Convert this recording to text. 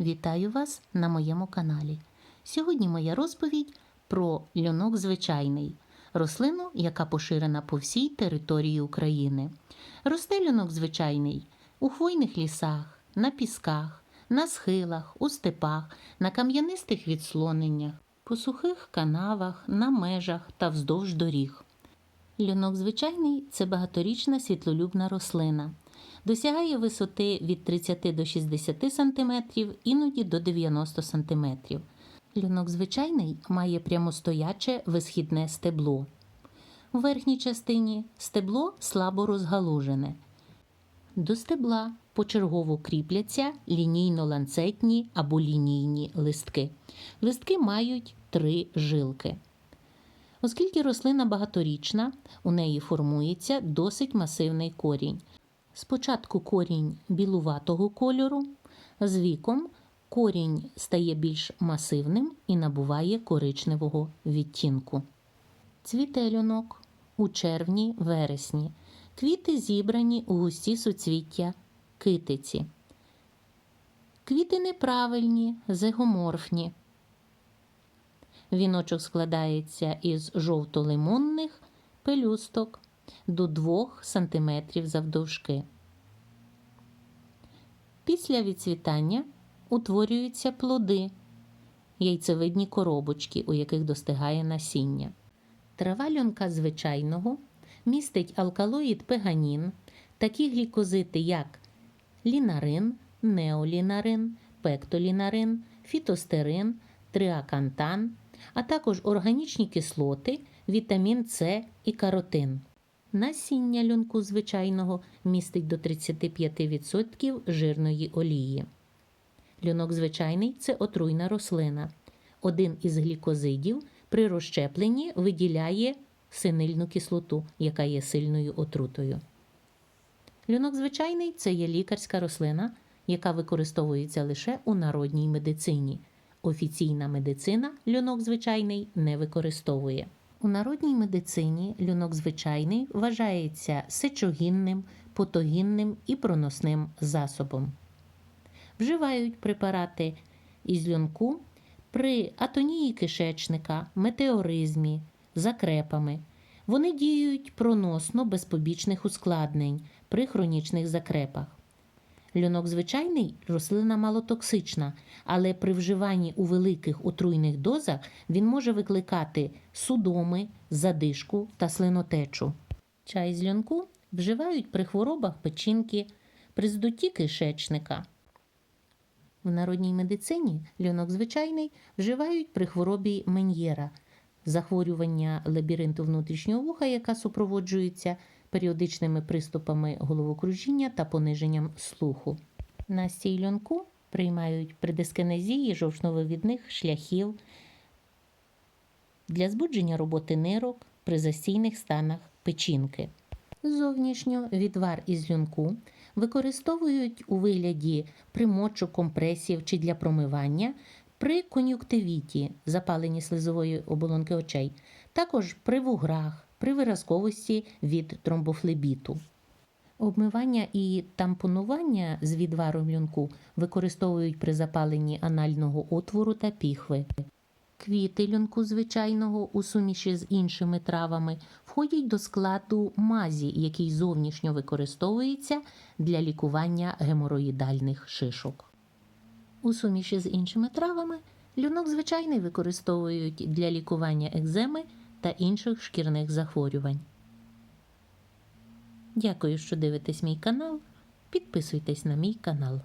Вітаю вас на моєму каналі. Сьогодні моя розповідь про льонок звичайний, рослину, яка поширена по всій території України. Росте льонок звичайний у хвойних лісах, на пісках, на схилах, у степах, на кам'янистих відслоненнях, по сухих канавах, на межах та вздовж доріг. Льонок звичайний це багаторічна світлолюбна рослина. Досягає висоти від 30 до 60 см, іноді до 90 см. Льонок звичайний має прямостояче висхідне стебло. У верхній частині стебло слабо розгалужене. До стебла почергово кріпляться лінійно-ланцетні або лінійні листки. Листки мають три жилки. Оскільки рослина багаторічна, у неї формується досить масивний корінь. Спочатку корінь білуватого кольору, з віком корінь стає більш масивним і набуває коричневого відтінку. Цвіте у червні-вересні. Квіти зібрані у густі суцвіття китиці. Квіти неправильні, зегоморфні. Віночок складається із жовто-лимонних пелюсток до 2 см завдовжки. Після відцвітання утворюються плоди, яйцевидні коробочки, у яких достигає насіння. Трава льонка звичайного містить алкалоїд пеганін, такі глікозити, як лінарин, неолінарин, пектолінарин, фітостерин, триакантан, а також органічні кислоти, вітамін С і каротин. Насіння льонку звичайного містить до 35% жирної олії. Льонок звичайний це отруйна рослина. Один із глікозидів при розщепленні виділяє синильну кислоту, яка є сильною отрутою. Льонок звичайний це є лікарська рослина, яка використовується лише у народній медицині. Офіційна медицина льонок звичайний не використовує. У народній медицині льонок звичайний вважається сечогінним, потогінним і проносним засобом. Вживають препарати із льонку при атонії кишечника, метеоризмі, закрепами. Вони діють проносно без побічних ускладнень при хронічних закрепах. Льонок звичайний рослина малотоксична, але при вживанні у великих отруйних дозах він може викликати судоми, задишку та слинотечу. Чай з льонку вживають при хворобах печінки, при здутті кишечника. В народній медицині льонок звичайний вживають при хворобі Мен'єра, захворювання лабіринту внутрішнього вуха, яка супроводжується періодичними приступами головокружіння та пониженням слуху. Настій льонку приймають при дискинезії жовчновивідних шляхів для збудження роботи нирок при застійних станах печінки. Зовнішньо відвар із льонку використовують у вигляді примочок, компресів чи для промивання при кон'юктивіті, запаленні слизової оболонки очей, також при вуграх, при виразковості від тромбофлебіту. Обмивання і тампонування з відваром льонку використовують при запаленні анального отвору та піхви. Квіти льонку звичайного у суміші з іншими травами входять до складу мазі, який зовнішньо використовується для лікування геморроїдальних шишок. У суміші з іншими травами льонок звичайний використовують для лікування екземи та інших шкірних захворювань. Дякую, що дивитесь мій канал. Підписуйтесь на мій канал.